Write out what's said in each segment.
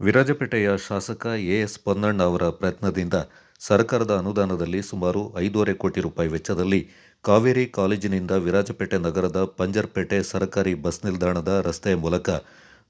ವಿರಾಜಪೇಟೆಯ ಶಾಸಕ ಎಎಸ್ ಪೊನ್ನಣ್ಣ ಅವರ ಪ್ರಯತ್ನದಿಂದ ಸರ್ಕಾರದ ಅನುದಾನದಲ್ಲಿ ಸುಮಾರು ಐದೂವರೆ ಕೋಟಿ ರೂಪಾಯಿ ವೆಚ್ಚದಲ್ಲಿ ಕಾವೇರಿ ಕಾಲೇಜಿನಿಂದ ವಿರಾಜಪೇಟೆ ನಗರದ ಪಂಜರ್ಪೇಟೆ ಸರ್ಕಾರಿ ಬಸ್ ನಿಲ್ದಾಣದ ರಸ್ತೆಯ ಮೂಲಕ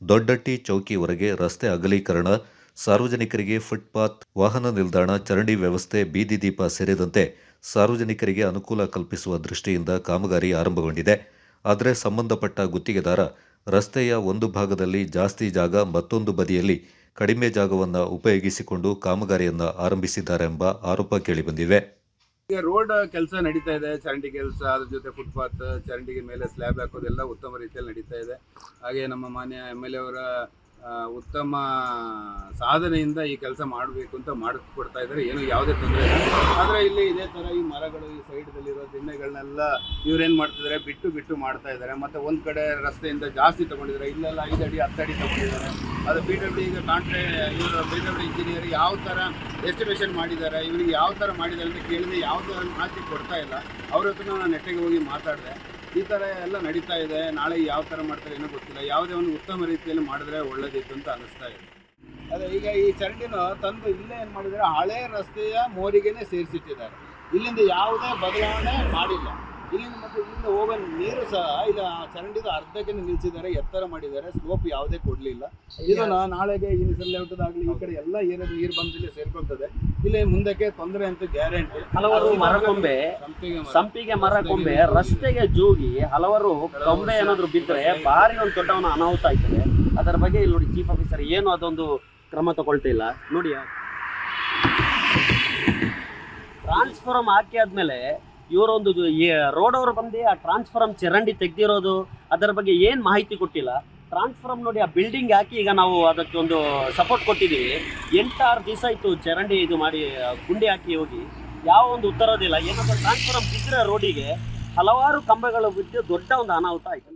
ದೊಡ್ಡಟ್ಟಿ ಚೌಕಿವರೆಗೆ ರಸ್ತೆ ಅಗಲೀಕರಣ, ಸಾರ್ವಜನಿಕರಿಗೆ ಫುಟ್ಪಾತ್, ವಾಹನ ನಿಲ್ದಾಣ, ಚರಂಡಿ ವ್ಯವಸ್ಥೆ, ಬೀದಿ ದೀಪ ಸೇರಿದಂತೆ ಸಾರ್ವಜನಿಕರಿಗೆ ಅನುಕೂಲ ಕಲ್ಪಿಸುವ ದೃಷ್ಟಿಯಿಂದ ಕಾಮಗಾರಿ ಆರಂಭಗೊಂಡಿದೆ. ಆದರೆ ಸಂಬಂಧಪಟ್ಟ ಗುತ್ತಿಗೆದಾರ ರಸ್ತೆಯ ಒಂದು ಭಾಗದಲ್ಲಿ ಜಾಸ್ತಿ ಜಾಗ ಮತ್ತೊಂದು ಬದಿಯಲ್ಲಿ ಕಡಿಮೆ ಜಾಗವನ್ನು ಉಪಯೋಗಿಸಿಕೊಂಡು ಕಾಮಗಾರಿಯನ್ನು ಆರಂಭಿಸಿದ್ದಾರೆಂಬ ಆರೋಪ ಕೇಳಿಬಂದಿವೆ. ಈಗ ರೋಡ್ ಕೆಲಸ ನಡೀತಾ ಇದೆ, ಚರಂಡಿ ಕೆಲಸ, ಅದ್ರ ಜೊತೆ ಫುಟ್ಪಾತ್ ಚರಂಡಿಗೆ ಮೇಲೆ ಸ್ಲ್ಯಾಬ್ ಹಾಕೋದೆಲ್ಲ ಉತ್ತಮ ರೀತಿಯಲ್ಲಿ ನಡೀತಾ ಇದೆ. ಹಾಗೆ ನಮ್ಮ ಮಾನ್ಯ ಎಂ ಎಲ್ ಎ ಅವರ ಉತ್ತಮ ಸಾಧನೆಯಿಂದ ಈ ಕೆಲಸ ಮಾಡಬೇಕು ಅಂತ ಮಾಡಿಕೊಡ್ತಾ ಇದ್ದಾರೆ. ಏನು ಯಾವುದೇ ತೊಂದರೆ ಇಲ್ಲ. ಆದರೆ ಇಲ್ಲಿ ಇದೇ ಥರ ಈ ಮರಗಳು ಈ ಸೈಡ್ದಲ್ಲಿರೋ ದಿನ್ನೆಗಳನ್ನೆಲ್ಲ ಇವ್ರೇನು ಮಾಡ್ತಿದ್ದಾರೆ? ಬಿಟ್ಟು ಬಿಟ್ಟು ಮಾಡ್ತಾ ಇದ್ದಾರೆ. ಮತ್ತು ಒಂದು ಕಡೆ ರಸ್ತೆಯಿಂದ ಜಾಸ್ತಿ ತೊಗೊಂಡಿದ್ದಾರೆ. ಇಲ್ಲೆಲ್ಲ ಐದು ಅಡಿ, ಹತ್ತು ಅಡಿ ತೊಗೊಂಡಿದ್ದಾರೆ. ಅದು ಪಿ ಡಬ್ಲ್ಯೂ ಈಗ ಕಾಂಟ್ರೆ ಇವರು ಪಿ ಡಬ್ಲ್ಯೂ ಇಂಜಿನಿಯರ್ ಯಾವ ಥರ ಎಸ್ಟಿಮೇಷನ್ ಮಾಡಿದ್ದಾರೆ? ಇವರಿಗೆ ಯಾವ ಥರ ಮಾಡಿದ್ದಾರೆ ಅಂತ ಕೇಳಿದ್ರೆ ಯಾವ ಥರ ಮಾಹಿತಿ ಕೊಡ್ತಾ ಇಲ್ಲ. ಅವ್ರ ಹತ್ರ ನಾನು ನೆಟ್ಟಿಗೆ ಹೋಗಿ ಮಾತಾಡಿದೆ. ಈ ಥರ ಎಲ್ಲ ನಡೀತಾ ಇದೆ. ನಾಳೆ ಯಾವ ಥರ ಮಾಡ್ತಾರೆ ಏನೋ ಗೊತ್ತಿಲ್ಲ. ಯಾವುದೇ ಒಂದು ಉತ್ತಮ ರೀತಿಯಲ್ಲಿ ಮಾಡಿದ್ರೆ ಒಳ್ಳೇದಿತ್ತು ಅಂತ ಅನಿಸ್ತಾ ಇದೆ. ಅದೇ ಈಗ ಈ ಚರಂಡಿನ ತಂದು ಇಲ್ಲೇ ಏನು ಮಾಡಿದ್ರೆ ಹಳೆ ರಸ್ತೆಯ ಮೋರಿಗೆನೆ ಸೇರಿಸಿಟ್ಟಿದ್ದಾರೆ. ಇಲ್ಲಿಂದ ಯಾವುದೇ ಬದಲಾವಣೆ ಮಾಡಿಲ್ಲ. ಇಲ್ಲಿಂದ ಮತ್ತೆ ಇಲ್ಲಿಂದ ಹೋಗೋ ನೀರು ಸಹ ಇಲ್ಲ ಚರಂಡಿದ ಅರ್ಧಕ್ಕೆ ನಿಲ್ಲಿಸಿದ್ದಾರೆ ಎತ್ತರ ಮಾಡಿದ್ದಾರೆ ಸ್ಲೋಪ್ ಯಾವುದೇ ಕೊಡಲಿಲ್ಲ. ಇದನ್ನ ನಾಳೆಗೆ ಈ ಲೇಔಟದಾಗಲಿ ಈ ಕಡೆ ಎಲ್ಲ ಏನಾದ್ರು ನೀರು ಬಂದಿಲ್ಲ ಸೇರ್ಕೊಳ್ತದೆ. ಇಲ್ಲಿ ಮುಂದಕ್ಕೆ ತೊಂದರೆ ಅಂತ ಗ್ಯಾರಂಟಿ. ಹಲವಾರು ಮರಕೊಂಬೆ ಸಂಪಿಗೆ ಮರ. ಸಂಪಿಗೆ ಮರ. ಕೊಂಬೆ ರಸ್ತೆಗೆ ಜೋಗಿ ಹಲವಾರು ಕೊಂಬೆ ಏನಾದ್ರು ಬಿದ್ದರೆ ಭಾರಿ ಒಂದು ದೊಡ್ಡವನ ಅನಾಹುತ ಆಯ್ತದೆ. ಅದರ ಬಗ್ಗೆ ಇಲ್ಲಿ ನೋಡಿ ಚೀಫ್ ಆಫೀಸರ್ ಏನು ಅದೊಂದು ಕ್ರಮ ತಗೊಳ್ತಿಲ್ಲ ನೋಡಿ ಟ್ರಾನ್ಸ್ಫಾರ್ಮ್ ಹಾಕಿ ಆದ್ಮೇಲೆ ಇವರೊಂದು ರೋಡ್ ಅವರು ಬಂದು ಆ ಟ್ರಾನ್ಸ್ಫಾರ್ಮ್ ಚರಂಡಿ ತೆಗೆದಿರೋದು, ಅದರ ಬಗ್ಗೆ ಏನು ಮಾಹಿತಿ ಕೊಟ್ಟಿಲ್ಲ. ಟ್ರಾನ್ಸ್ಫಾರ್ಮ್ ನೋಡಿ ಆ ಬಿಲ್ಡಿಂಗ್ ಹಾಕಿ ಈಗ ನಾವು ಅದಕ್ಕೆ ಒಂದು ಸಪೋರ್ಟ್ ಕೊಟ್ಟಿದ್ದೀವಿ. ಎಂಟಾರು ದಿವಸ ಇತ್ತು ಚರಂಡಿ ಇದು ಮಾಡಿ, ಗುಂಡಿ ಹಾಕಿ ಹೋಗಿ. ಯಾವ ಒಂದು ಉತ್ತರದಿಲ್ಲ. ಏನಂದ್ರೆ ಟ್ರಾನ್ಸ್ಫಾರ್ಮ್ ಬಿದ್ದರೆ ರೋಡಿಗೆ ಹಲವಾರು ಕಂಬಗಳು ಬಿದ್ದು ದೊಡ್ಡ ಒಂದು ಅನಾಹುತ ಆಯ್ತು.